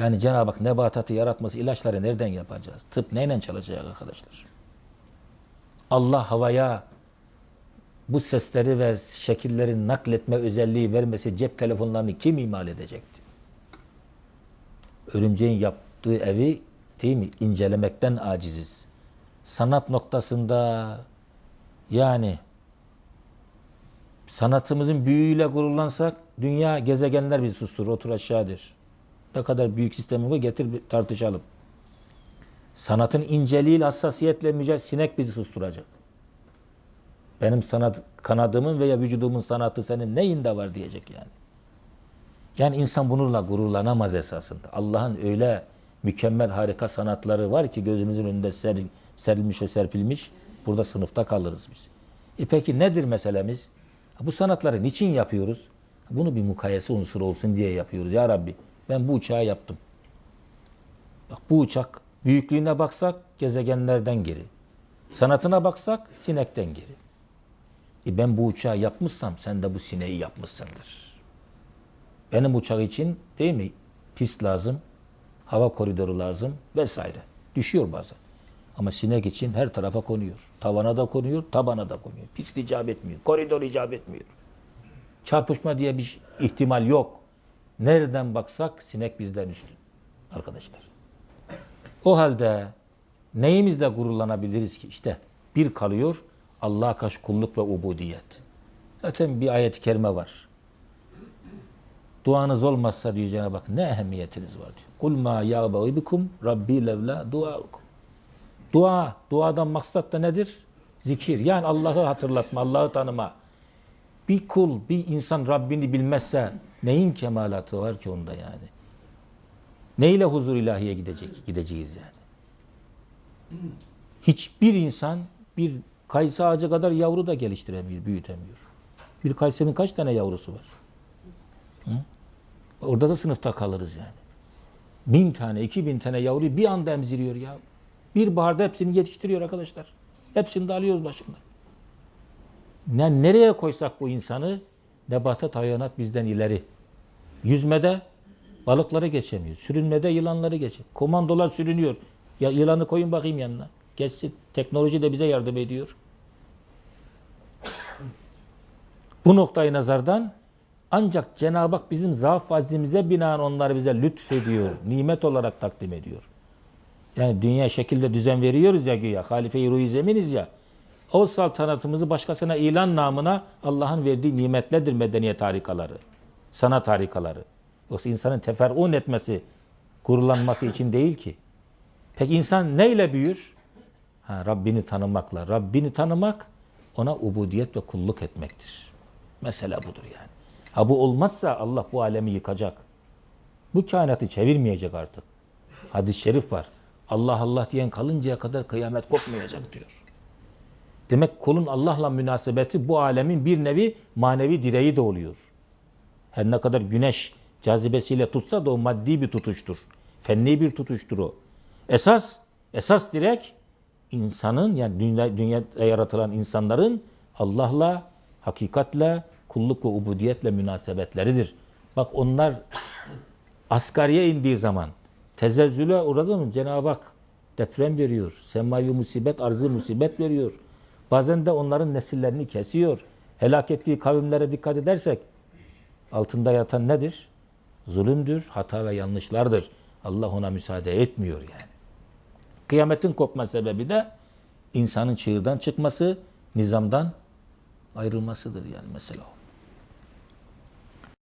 Yani Cenab-ı Hak nebatatı yaratması, ilaçları nereden yapacağız? Tıp neyle çalışacak arkadaşlar? Allah havaya bu sesleri ve şekilleri nakletme özelliği vermesi cep telefonlarını kim imal edecekti? Örümceğin yaptığı evi değil mi incelemekten aciziz. Sanat noktasında yani sanatımızın büyüğüyle gururlansak dünya gezegenler bizi susturur. Otur aşağıdır. Ne kadar büyük sistemi var getir tartışalım. Sanatın inceliğiyle hassasiyetle mücadele sinek bizi susturacak. Benim sanat kanadımın veya vücudumun sanatı senin neyinde var diyecek yani. Yani insan bununla gururlanamaz esasında. Allah'ın öyle mükemmel harika sanatları var ki gözümüzün önünde ser, serilmiş ve serpilmiş. Burada sınıfta kalırız biz. E peki nedir meselemiz? Bu sanatları niçin yapıyoruz? Bunu bir mukayese unsuru olsun diye yapıyoruz. Ya Rabbi ben bu uçağı yaptım. Bak bu uçak büyüklüğüne baksak gezegenlerden geri. Sanatına baksak sinekten geri. E ben bu uçağı yapmışsam sen de bu sineği yapmışsındır. Benim uçak için değil mi? Pist lazım, hava koridoru lazım vesaire. Düşüyor bazen. Ama sinek için her tarafa konuyor. Tavana da konuyor, tabana da konuyor. Pist icap etmiyor, koridor icap etmiyor. Çarpışma diye bir ihtimal yok. Nereden baksak sinek bizden üstün arkadaşlar. O halde neyimizle gururlanabiliriz ki? İşte bir kalıyor Allah'a karşı kulluk ve ubudiyet. Zaten bir ayet-i kerime var. Duanız olmazsa diyor Cenab-ı Hak ne ehemmiyetiniz var diyor. Kul ma ya'ba'u bikum rabbi levla duaukum. Dua, duadan maksat da nedir? Zikir. Yani Allah'ı hatırlatma, Allah'ı tanıma. Bir kul, bir insan Rabbini bilmezse neyin kemalatı var ki onda yani? Neyle huzur ilahiye gidecek, gideceğiz yani? Hiçbir insan bir kayısı ağacı kadar yavru da geliştiremiyor, büyütemiyor. Bir kayısının kaç tane yavrusu var? Hı? Orada da sınıfta kalırız yani. Bin tane, iki bin tane yavruyu bir anda emziriyor ya. Bir baharda hepsini yetiştiriyor arkadaşlar. Hepsini de alıyoruz başında. Ne, nereye koysak bu insanı nebatat hayvanat bizden ileri. Yüzmede balıkları geçemiyor. Sürünmede yılanları geçemiyor. Komandolar sürünüyor. Ya yılanı koyun bakayım yanına. Geçsin. Teknoloji de bize yardım ediyor. Bu noktayı nazardan ancak Cenab-ı Hak bizim zaaf azimize binaen onları bize lütfediyor. Nimet olarak takdim ediyor. Yani dünya şekilde düzen veriyoruz ya güya. Halife-i ruhi zeminiz ya. O saltanatımızı başkasına ilan namına Allah'ın verdiği nimetledir medeniyet harikaları. Sanat harikaları. Yoksa insanın teferun etmesi, gururlanması için değil ki. Peki insan neyle büyür? Ha, Rabbini tanımakla. Rabbini tanımak ona ubudiyet ve kulluk etmektir. Mesele budur yani. Ha bu olmazsa Allah bu alemi yıkacak. Bu kainatı çevirmeyecek artık. Hadis-i şerif var. Allah Allah diyen kalıncaya kadar kıyamet kopmayacak diyor. Demek kulun Allah'la münasebeti bu alemin bir nevi manevi direği de oluyor. Her ne kadar güneş cazibesiyle tutsa da o maddi bir tutuştur. Fenni bir tutuştur o. Esas, esas direk insanın yani dünya, dünyada yaratılan insanların Allah'la, hakikatle, kulluk ve ubudiyetle münasebetleridir. Bak onlar asgariye indiği zaman tezezzüle uğradı mı Cenab-ı Hak deprem veriyor. Semavi musibet, arzı musibet veriyor. Bazen de onların nesillerini kesiyor. Helak ettiği kavimlere dikkat edersek altında yatan nedir? Zulümdür, hata ve yanlışlardır. Allah ona müsaade etmiyor yani. Kıyametin kopma sebebi de insanın çığırdan çıkması, nizamdan ayrılmasıdır yani mesela o.